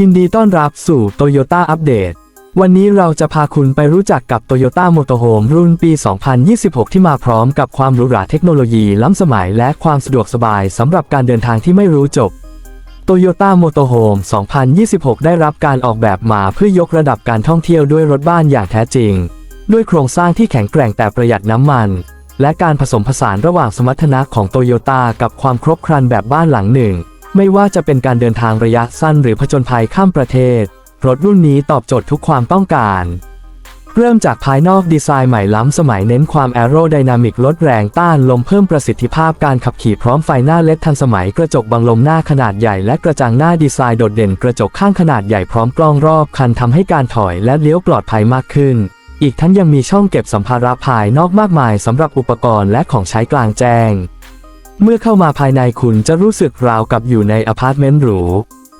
ยินดีต้อนรับสู่ Toyota Update วันนี้เราจะพาคุณไปรู้จักกับ Toyota Motorhome รุ่นปี 2026 ที่มาพร้อมกับความหรูหราเทคโนโลยีล้ำสมัยและความสะดวกสบายสำหรับการเดินทางที่ไม่รู้จบ Toyota Motorhome 2026 ได้รับการออกแบบมาเพื่อยกระดับการท่องเที่ยวด้วยรถบ้านอย่างแท้จริง ด้วยโครงสร้างที่แข็งแกร่งแต่ประหยัดน้ำมัน และการผสมผสานระหว่างสมรรถนะของโตโยต้ากับความครบครันแบบบ้านหลังหนึ่ง ไม่ว่าจะเป็นการเดินทางระยะสั้นหรือผจญภัยข้ามประเทศ รถรุ่นนี้ตอบโจทย์ทุกความต้องการ เริ่มจากภายนอกดีไซน์ใหม่ล้ำสมัยเน้นความแอโรไดนามิกลดแรงต้านลมเพิ่มประสิทธิภาพการขับขี่พร้อมไฟหน้าเล็ดทันสมัยกระจกบังลมหน้าขนาดใหญ่และกระจังหน้าดีไซน์โดดเด่นกระจกข้างขนาดใหญ่พร้อมกล้องรอบคันทำให้การถอยและเลี้ยวปลอดภัยมากขึ้น อีกทั้งยังมีช่องเก็บสัมภาระภายนอกมากมายสำหรับอุปกรณ์และของใช้กลางแจ้ง เมื่อเข้ามาภายในคุณจะรู้สึกราวกับอยู่ในอพาร์ตเมนต์หรู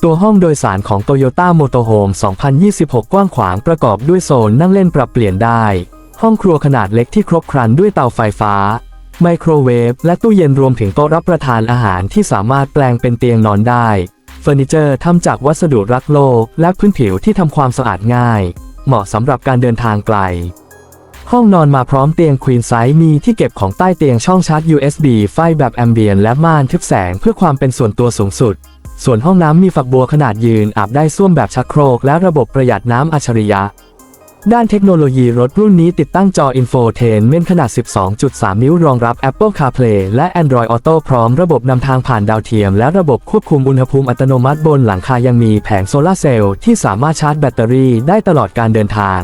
ตัวห้องโดยสารของ Toyota Motorhome 2026 กว้างขวางประกอบด้วยโซนนั่งเล่นปรับเปลี่ยนได้ ห้องครัวขนาดเล็กที่ครบครันด้วยเตาไฟฟ้า ไมโครเวฟและตู้เย็นรวมถึงโต๊ะรับประทานอาหารที่สามารถแปลงเป็นเตียงนอนได้ เฟอร์นิเจอร์ทำจากวัสดุรักโลก และพื้นผิวที่ทำความสะอาดง่าย เหมาะสำหรับการเดินทางไกล ห้องนอนมาพร้อมเตียงควีนไซส์มีที่เก็บของใต้เตียงช่องชาร์จ USB ไฟแบบแอมเบียนและม่านทึบแสงเพื่อความเป็นส่วนตัวสูงสุด ส่วนห้องน้ำมีฝักบัวขนาดยืนอาบได้ส้วมแบบชักโครก และระบบประหยัดน้ำอัจฉริยะ ด้านเทคโนโลยีรถรุ่นนี้ติดตั้งจอ Infotainment ขนาด 12.3 นิ้วรองรับ Apple CarPlay และ Android Auto พร้อมระบบนำทางผ่านดาวเทียม และระบบควบคุมอุณหภูมิอัตโนมัติบนหลังคายังมีแผงโซลาร์เซลล์ที่สามารถชาร์จแบตเตอรี่ได้ตลอดการเดินทาง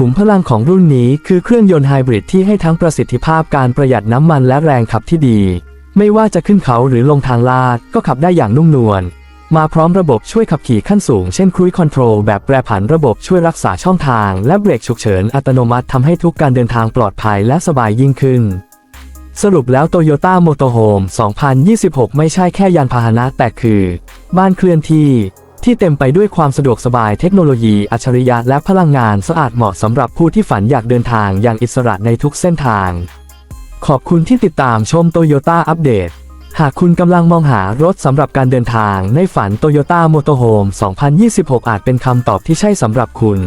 ขุมพลังของรุ่นนี้คือเครื่องยนต์ไฮบริดที่ให้ทั้งประสิทธิภาพการประหยัดน้ำมันและแรงขับที่ดี ไม่ว่าจะขึ้นเขาหรือลงทางลาดก็ขับได้อย่างนุ่มนวล มาพร้อมระบบช่วยขับขี่ขั้นสูงเช่น Cruise Control แบบแปรผันระบบช่วยรักษาช่องทาง และเบรกฉุกเฉินอัตโนมัติทำให้ทุกการเดินทางปลอดภัยและสบายยิ่งขึ้น สรุปแล้ว Toyota Motorhome 2026 ไม่ใช่แค่ยานพาหนะแต่คือ บ้านเคลื่อนที่ ที่เต็มไปด้วยความสะดวกสบายเทคโนโลยีอัจฉริยะและพลังงานสะอาดเหมาะสำหรับผู้ที่ฝันอยากเดินทางอย่างอิสระในทุกเส้นทาง ขอบคุณที่ติดตามชม Toyota อัปเดตหากคุณกำลังมองหารถสำหรับการเดินทางในฝัน Toyota Motorhome 2026 อาจเป็นคำตอบที่ใช่สำหรับคุณ